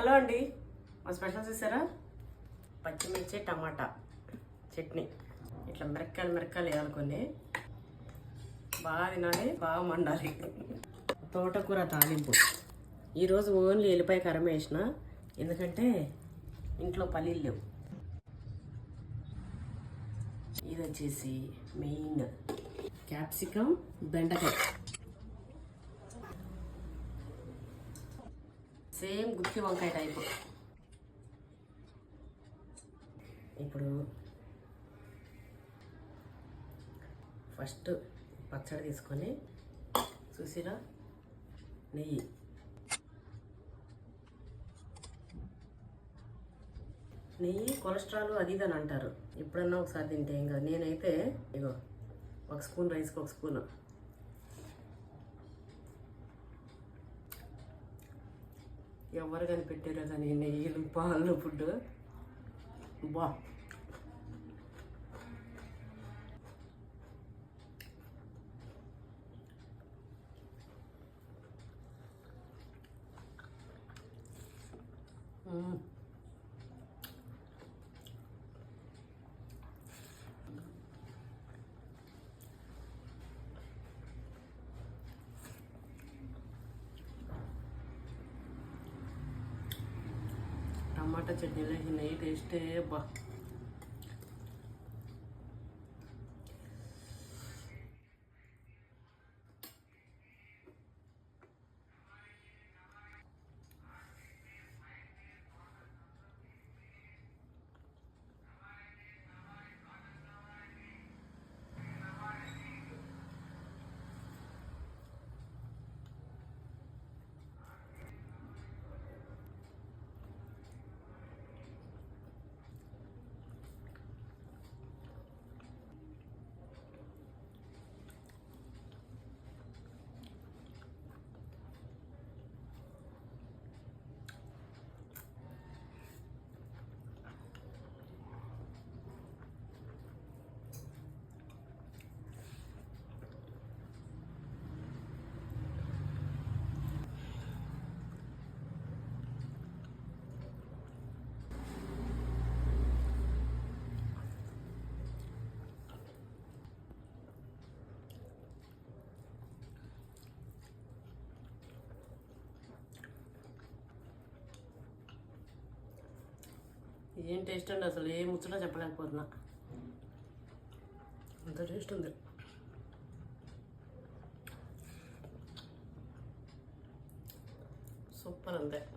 Hello అండి. మా special చూసారా పచ్చిమిర్చి టమాటా చట్నీ. ఇట్లా మిరక్కాయలు మిరక్కాయలు వేయాలకొని బాగా తినాలి బాగా మండాలి తోటకూర తాలింపు. ఈరోజు ఓన్లీ ఎల్లిపాయ కరం వేసిన. ఎందుకంటే ఇంట్లో పల్లీలు లేవు. ఇది వచ్చేసి మెయిన్. క్యాప్సికమ్ బెండకాయ. సేమ్ గుత్తి వంకాయ టైపు. ఇప్పుడు ఫస్ట్ పచ్చడి తీసుకొని చూసిరా? నెయ్యి. నెయ్యి కొలెస్ట్రాల్ అది ఇది అని అంటారు. ఎప్పుడన్నా ఒకసారి తింటే ఇంకా నేనైతే ఇగో ఒక స్పూన్ రైస్కి ఒక స్పూన్. ఎవరు కనిపెట్టారో కానీ నెయ్యిలు పాలు ఫుడ్ బా మ్మ్. టమాటా చట్నీలో ఈ నెయ్యి టేస్టే బా ఏం టేస్ట్ అండి? అసలు ఏ ముచ్చట చెప్పలేకపోతున్నా. అంత టేస్ట్ ఉంది. సూపర్ అంతే.